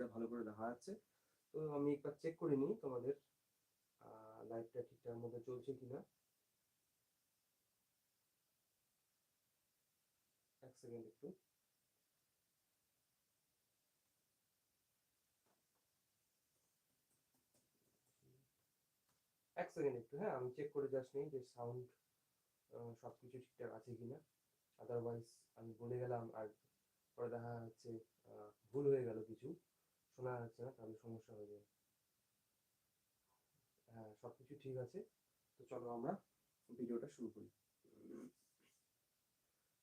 ছবিটা ভালো করে দেখা যাচ্ছে। তো আমি একবার চেক করে নিই তোমাদের লাইভটা ঠিকঠাক মতো চলছে কিনা। এক সেকেন্ড একটু। এক সেকেন্ড একটু হ্যাঁ আমি চেক করে জাস্ট নিই যে সাউন্ড সবকিছু ঠিকঠাক আছে কিনা। আদারওয়াইজ আমি বলে গেলাম আর পরে দেখা যাচ্ছে ভুল হয়ে গেল কিছু। শোনা যাচ্ছে না, তাহলে সমস্যা হয়ে যাবে। হ্যাঁ সবকিছু ঠিক আছে। তো চলো আমরা ভিডিওটা শুরু করি।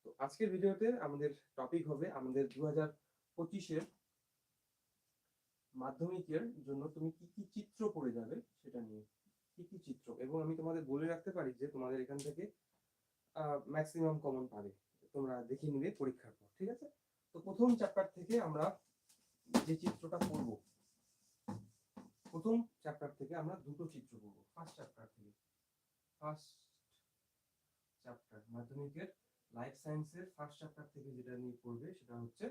তো আজকের ভিডিওতে আমাদের টপিক হবে আমাদের দু হাজার পঁচিশের মাধ্যমিকের জন্য তুমি কি কি চিত্র পড়ে যাবে সেটা নিয়ে। কি কি চিত্র? এবং আমি তোমাদের বলে রাখতে পারি যে তোমাদের এখান থেকে ম্যাক্সিমাম কমন পাবে। তোমরা দেখে নিবে পরীক্ষার পর, ঠিক আছে? তো প্রথম চ্যাপ্টার থেকে আমরা যে চিত্রটা পড়ব প্রথম চ্যাপ্টার থেকে আমরা দুটো চিত্র পড়ব ফার্স্ট চ্যাপ্টার থেকে। ফার্স্ট চ্যাপ্টার মাধ্যমিকের লাইফ সায়েন্সের ফার্স্ট চ্যাপ্টার থেকে যেটা নিয়ে পড়বে সেটা হচ্ছে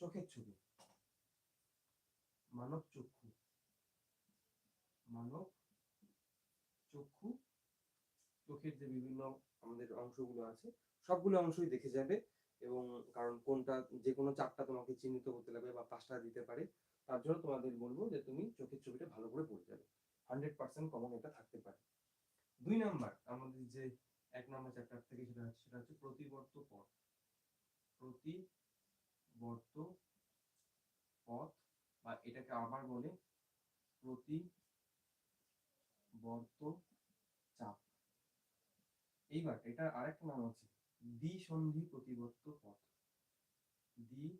চোখের ছবি। মানব চক্ষু। মানব চক্ষু। চোখের যে বিভিন্ন আমাদের অংশগুলো আছে, সবগুলো অংশই দেখে যাবে। এবং কারণ কোনটা যে কোনো চারটা তোমাকে চিহ্নিত করতে লাগবে বা পাঁচটা দিতে পারে, তার জন্য তোমাদের বলব যে তুমি চোখের ছবিটা ভালো করে পড়ে যাবে। হান্ড্রেড পার্সেন্ট কমন এটা থাকতে পারে। দুই নাম্বার, আমাদের যে এক নম্বর চ্যাপ্টার থেকে সেটা হচ্ছে সেটা হচ্ছে প্রতিবর্ত পথ। প্রতিবর্ত পথ বা এটাকে আবার বলে প্রতিবর্ত চাপ। এইবার এটা আরেকটা নাম আছে। দ্বিসন্ধি প্রতিবর্ত পথ। দ্বি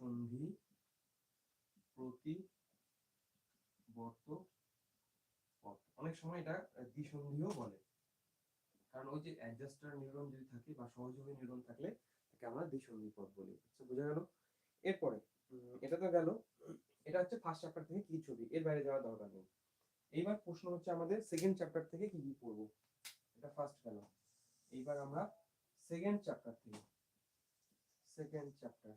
সন্ধি প্রতিবর্ত পথ। অনেক সময় এটা দ্বিসন্ধিও বলে। কারণ ওই যে অ্যাডজাস্টার নিউরন যদি থাকে বা সহযোগী নিউরন থাকলে তাকে আমরা দ্বিসন্ধি পথ বলি। বোঝা গেল? এরপরে এটা তো গেল। এটা হচ্ছে ফার্স্ট চ্যাপ্টার থেকে কি ছবি? এর বাইরে যাওয়ার দরকার নেই। এইবার প্রশ্ন হচ্ছে আমাদের সেকেন্ড চ্যাপ্টার থেকে কি কি পড়ব? এটা ফার্স্ট গেল। এইবার আমরা সেকেন্ড চ্যাপ্টার থেকে সেকেন্ড চ্যাপ্টার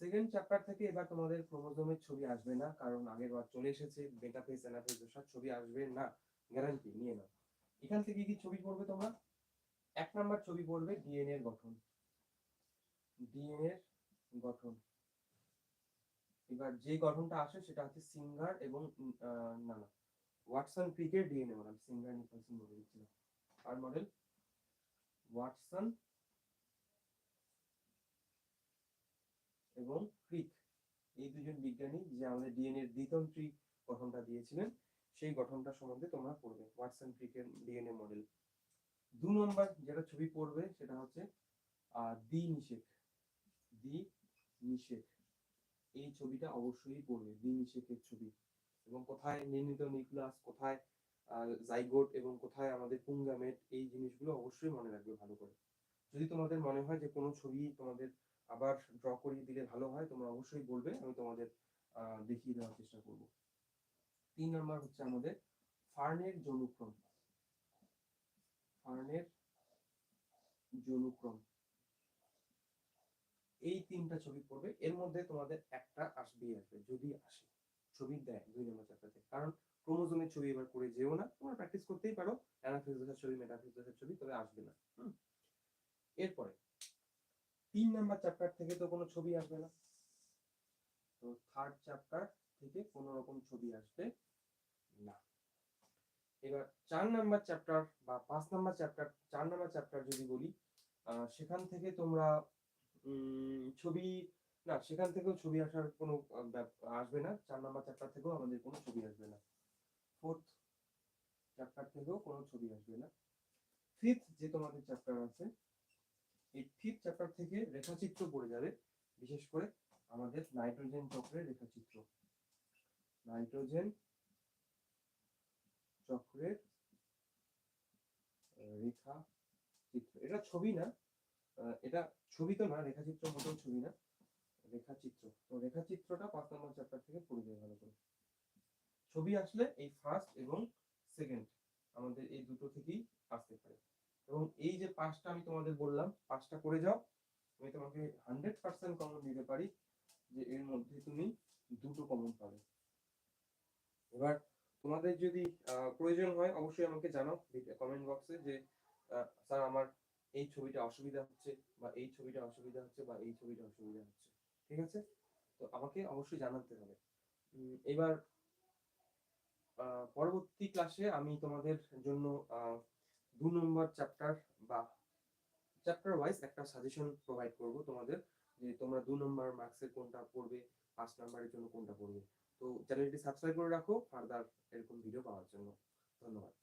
সেকেন্ড চ্যাপ্টার থেকে এবার তোমাদের ক্রোমোজোমের ছবি আসবে না, কারণ আগের বার চলে এসেছে বেটা ফেস অ্যানাফেস সব ছবি আসবে না গ্যারান্টি নিয়ে নাও। এখান থেকে কি ছবি পড়বে তোমরা? এক নাম্বার ছবি পড়বে ডিএনএ এর গঠন। ডিএনএ এর গঠন। এবার যে গঠনটা আসে সেটা হচ্ছে সিঙ্গার এবং না না, ওয়াটসন ক্রিকের ডিএনএ মডেল সিঙ্গার নিকলসন দিচ্ছিলাম আর মডেল ওয়াটসন এবং ক্রিক। এই দুজন বিজ্ঞানী যে আমাদের ডিএনএ এর দ্বিতন্ত্রী গঠনটা দিয়েছিলেন, সেই গঠনটা সম্বন্ধে তোমরা পড়বে, ওয়াটসন ক্রিকের ডিএনএ মডেল। দু নম্বর যেটা ছবি পড়বে সেটা হচ্ছে দ্বি নিষেক। দ্বি নিষেক। এই ছবিটা অবশ্যই পড়বে দ্বি নিষেকের ছবি। এবং কোথায় নির্মিত নিউক্লিয়াস, কোথায় জাইগোট এবং কোথায় আমাদের পুঙ্গামেট এই জিনিসগুলো অবশ্যই মনে রাখবে ভালো করে। যদি তোমাদের মনে হয় যে কোনো ছবি তোমাদের আবার ড্র করিয়ে দিলে ভালো হয়, তোমরা অবশ্যই বলবে, আমি তোমাদের দেখিয়ে দেওয়ার চেষ্টা করব। তিন নম্বর হচ্ছে আমাদের ফার্নের যৌনুক্রম ফার্নের যৌনুক্রম এই তিনটা ছবি পড়বে, এর মধ্যে তোমাদের একটা আসবেই আসবে, যদি আসে। ছবি দেয় দুই নম্বর চ্যাপ্টারতে কারণ ক্রোমোজোমের ছবি এবার করে যেও না। তোমরা প্র্যাকটিস করতেই পারো। অ্যানাফিস দশার ছবি মেটাফিস দশার ছবি, তবে আসবে না। এরপরে, তিন নাম্বার চ্যাপ্টার থেকে তো কোনো ছবি আসবে না। তো থার্ড চ্যাপ্টার থেকে কোনো রকম ছবি আসবে না। এবার চার নাম্বার চ্যাপ্টার বা পাঁচ নাম্বার চ্যাপ্টার চার নাম্বার চ্যাপ্টার যদি বলি সেখান থেকে তোমরা ছবি, না, সেখান থেকেও ছবি আসার কোনো আসবে না। চার নাম্বার চ্যাপ্টার থেকেও আমাদের কোনো ছবি আসবে না। ফোর্থ চ্যাপ্টার থেকেও কোনো ছবি আসবে না। ফিফথ যে তোমাদের চ্যাপ্টার আছে, এই ফিফথ চ্যাপ্টার থেকে রেখাচিত্র পড়ে যাবে, বিশেষ করে আমাদের নাইট্রোজেন চক্রের রেখাচিত্র। নাইট্রোজেন চক্রের রেখা চিত্র এটা ছবি না এটা ছবি তো না, রেখাচিত্র মোটেও ছবি না, রেখাচিত্র। তো রেখাচিত্রটা পাঁচ নম্বর চ্যাপ্টার থেকে পড়ে যাবে ভালো করে। ছবি আসলে এই ফার্স্ট এবং সেকেন্ড আমাদের এই দুটো থেকেই আসতে পারে। এবং এই যে পাঁচটা আমি তোমাদের বললাম, পাঁচটা করে যাও, আমি তোমাকে হান্ড্রেড পার্সেন্ট কমন দিতে পারি যে এর মধ্যে তুমি দুটো কমন পাবে। এবার তোমাদের যদি প্রয়োজন হয়, অবশ্যই আমাকে জানাও কমেন্ট বক্সে যে স্যার আমার এই ছবিটা অসুবিধা হচ্ছে বা এই ছবিটা অসুবিধা হচ্ছে বা এই ছবিটা অসুবিধা হচ্ছে, ঠিক আছে? তো আমাকে অবশ্যই জানাতে হবে। এবার পরবর্তী ক্লাসে আমি তোমাদের জন্য দু নম্বর চ্যাপ্টার বা চ্যাপ্টার ওয়াইজ একটা সাজেশন প্রোভাইড করব তোমাদের, যে তোমরা দু নম্বর মার্কসের কোনটা পড়বে, পাঁচ নাম্বারের জন্য কোনটা পড়বে। তো চ্যানেলটি সাবস্ক্রাইব করে রাখো ফার্দার এরকম ভিডিও পাওয়ার জন্য। ধন্যবাদ।